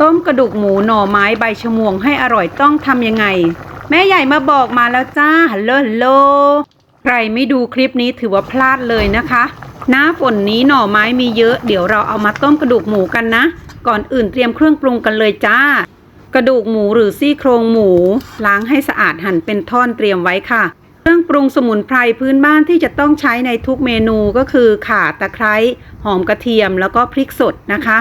ต้มกระดูกหมูหน่อไม้ใบชะมวงให้อร่อยต้องทำยังไง แม่ใหญ่มาบอกมาแล้วจ้าฮัลโหลฮัลโหลใครไม่ดูคลิปนี้ถือว่าพลาดเลยนะคะ หน้าฝนนี้หน่อไม้มีเยอะ เดี๋ยวเราเอามาต้มกระดูกหมูกันนะ ก่อนอื่นเตรียมเครื่องปรุงกันเลยจ้า กระดูกหมูหรือซี่โครงหมู ล้างให้สะอาดหั่นเป็นท่อนเตรียมไว้ค่ะ เครื่องปรุงสมุนไพรพื้นบ้านที่จะต้องใช้ในทุกเมนูก็คือข่าตะไคร้หอมกระเทียมแล้วก็พริกสดนะคะ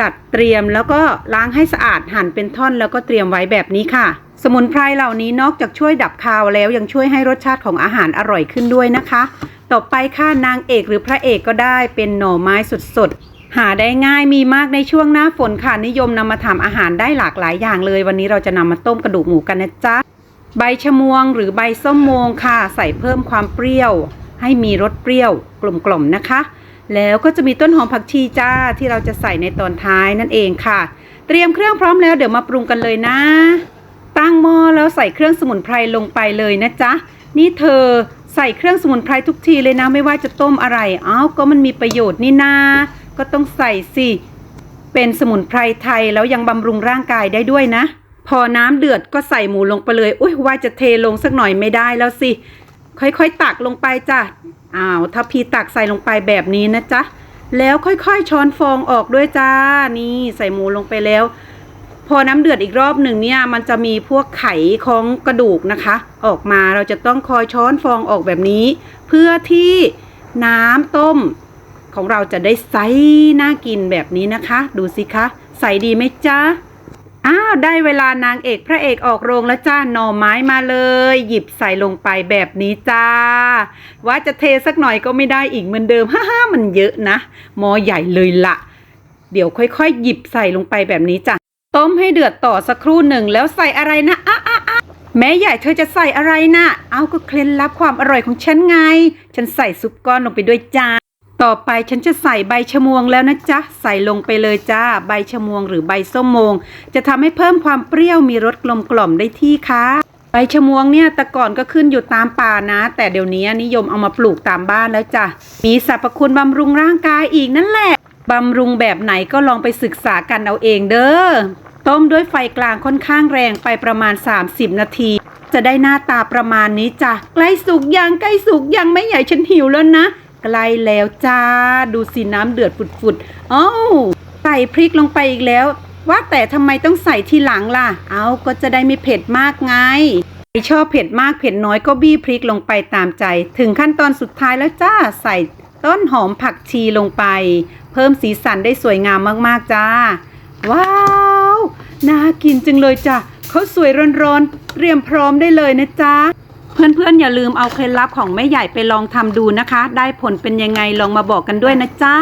จัดเตรียมแล้วก็ล้างให้สะอาดหั่นเป็นท่อนแล้วก็เตรียมไว้แบบนี้ค่ะ สมุนไพรเหล่านี้นอกจากช่วยดับคาวแล้วยังช่วยให้รสชาติของอาหารอร่อยขึ้นด้วยนะคะ ต่อไปค่ะนางเอกหรือพระเอกก็ได้เป็นหน่อไม้สดๆหาได้ง่ายมีมากในช่วงหน้าฝนค่ะ นิยมนำมาทำอาหารได้หลากหลายอย่างเลย วันนี้เราจะนำมาต้มกระดูกหมูกันนะจ๊ะ ใบชะมวงหรือใบส้มโมงค่ะ ใส่เพิ่มความเปรี้ยว ให้มีรสเปรี้ยวกลมๆนะคะ แล้วก็จะมีต้นหอมผักชีจ้าที่เราจะใส่ในตอนท้ายนั่นเองค่ะ เตรียมเครื่องพร้อมแล้วเดี๋ยวมาปรุงกันเลยนะ ตั้งหม้อแล้วใส่เครื่องสมุนไพรลงไปเลยนะจ๊ะนี่เธอใส่เครื่องสมุนไพรทุกทีเลยนะไม่ว่าจะต้มอะไรอ้าวก็มันมีประโยชน์นี่นา ก็ต้องใส่สิ เป็นสมุนไพรไทยแล้วยังบำรุงร่างกายได้ด้วยนะ พอน้ำเดือดก็ใส่หมูลงไปเลย อุ้ยว่าจะเทลงสักหน่อยไม่ได้แล้วสิ ค่อยๆตักลงไปจ้ะอ้าวถ้าพีตักใส่ลงไปแบบนี้นะจ๊ะแล้วค่อยๆช้อนฟองออกด้วยจ้า นี่ใส่หมูลงไปแล้ว พอน้ำเดือดอีกรอบหนึ่งเนี่ย มันจะมีพวกไขของกระดูกนะคะ ออกมาเราจะต้องคอยช้อนฟองออกแบบนี้ เพื่อที่น้ำต้ม ของเราจะได้ใสน่ากินแบบนี้นะคะ ดูสิคะ ใสดีไหมจ๊ะ อ้าวได้เวลานางเอกพระเอกออกโรงแล้วจ้าหน่อไม้มาเลย หยิบใส่ลงไปแบบนี้จ้า ว่าจะเทสักหน่อยก็ไม่ได้อีกเหมือนเดิม ฮ่าฮ่ามันเยอะนะหมอใหญ่เลยละเดี๋ยวค่อยๆ หยิบใส่ลงไปแบบนี้จ้ะต้มให้เดือดต่อสักครู่หนึ่งแล้วใส่อะไรนะอะอะอะแม่ใหญ่เธอจะใส่อะไรนะเอาก็เคล็ดลับความอร่อยของฉันไง ฉันใส่ซุปก้อนลงไปด้วยจ้า ต่อไปฉันจะใส่ใบชะมวงแล้วนะจ๊ะ ใส่ลงไปเลยจ้า ใบชะมวงหรือใบส้มโมง จะทำให้เพิ่มความเปรี้ยวมีรสกลมกล่อมได้ที่ค่ะใบชะมวงเนี่ยแต่ก่อนก็ขึ้นอยู่ตามป่านะ แต่เดี๋ยวนี้นิยมเอามาปลูกตามบ้านแล้วจ้ะมีสรรพคุณบำรุงร่างกายอีกนั่นแหละบำรุงแบบไหนก็ลองไปศึกษากันเอาเองเด้อต้มด้วยไฟกลางค่อนข้างแรงไปประมาณ 30 นาที จะได้หน้าตาประมาณนี้จ้ะใกล้สุกยังใกล้สุกยังไม่ใหญ่ฉันหิวแล้วนะ ใกล้แล้วจ้า ดูสิน้ำเดือดฝุดๆอ้าวใส่พริกลงไปอีกแล้ว ว่าแต่ทำไมต้องใส่ทีหลังล่ะ เอาก็จะได้ไม่เผ็ดมากไงใครชอบเผ็ดมากเผ็ดน้อยก็บี้พริกลงไปตามใจ ถึงขั้นตอนสุดท้ายแล้วจ้า ใส่ต้นหอมผักชีลงไป เพิ่มสีสันได้สวยงามมากๆจ้า ว้าว น่ากินจังเลยจ้ะเขาสวยร้อนๆเตรียมพร้อมได้เลยนะจ๊ะ พื่อนๆอย่าลืมเอาเคล็ดลับของแม่ใหญ่ไปลองทำดูนะคะ ได้ผลเป็นยังไงลองมาบอกกันด้วยนะจ๊ะ